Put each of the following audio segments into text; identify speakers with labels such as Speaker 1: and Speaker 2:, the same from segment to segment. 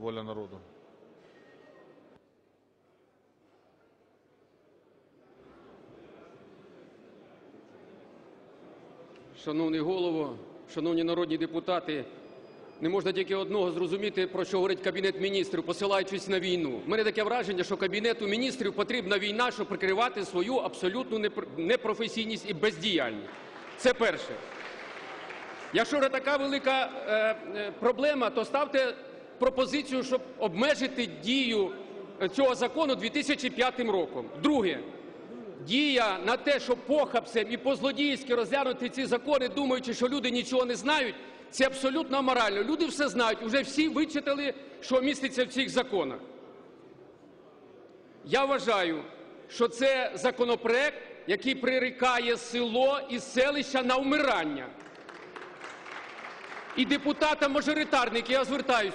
Speaker 1: Воля народу.
Speaker 2: Шановний голово, шановні народні депутати, не можна тільки одного зрозуміти, про що говорить Кабінет міністрів, посилаючись на війну. У мене таке враження, що Кабінету міністрів потрібна війна, щоб прикривати свою абсолютну непр- непрофесійність і бездіяльність. Це перше. Якщо вже така велика е, е, проблема, то ставте пропозицію, щоб обмежити дію е, цього закону 2005 роком. Друге. Дія на те, щоб похабцем і по-злодійськи розглянути ці закони, думаючи, що люди нічого не знають, це абсолютно аморально. Люди все знають, вже всі вичитали, що міститься в цих законах. Я вважаю, що це законопроект, який прирікає село і селища на вмирання. І депутатам-мажоритарники, я звертаюсь,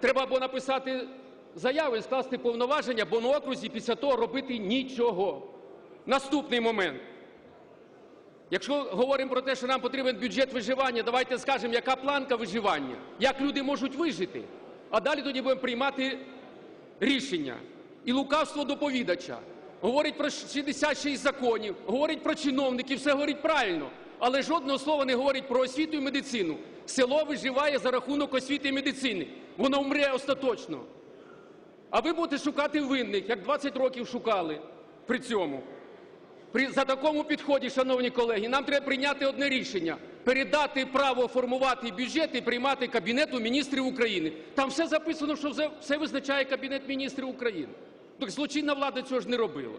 Speaker 2: треба або написати заяву і скласти повноваження, бо на окрузі після того робити нічого. Наступний момент. Якщо говоримо про те, що нам потрібен бюджет виживання, давайте скажемо, яка планка виживання, як люди можуть вижити. А далі тоді будемо приймати рішення. І лукавство доповідача. Говорить про 66 законів, говорить про чиновників, все говорить правильно. Але жодного слова не говорить про освіту і медицину. Село виживає за рахунок освіти і медицини. Воно вмре остаточно. А ви будете шукати винних, як 20 років шукали при цьому. При за такому підході, шановні колеги, нам треба прийняти одне рішення: передати право формувати бюджет і приймати Кабінету міністрів України. Там все записано, що все, визначає Кабінет міністрів України. Так злочинна влада цього ж не робила.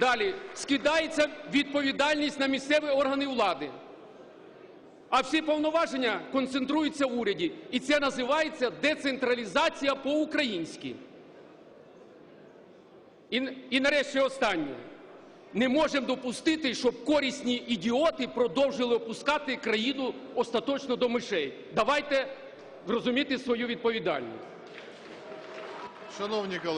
Speaker 2: Далі скидається відповідальність на місцеві органи влади. А всі повноваження концентруються в уряді. І це називається децентралізація по-українськи. І, і нарешті останнє. Не можемо допустити, щоб корисні ідіоти продовжили опускати країну остаточно до мишей. Давайте розуміти свою відповідальність.
Speaker 1: Шановні колеги.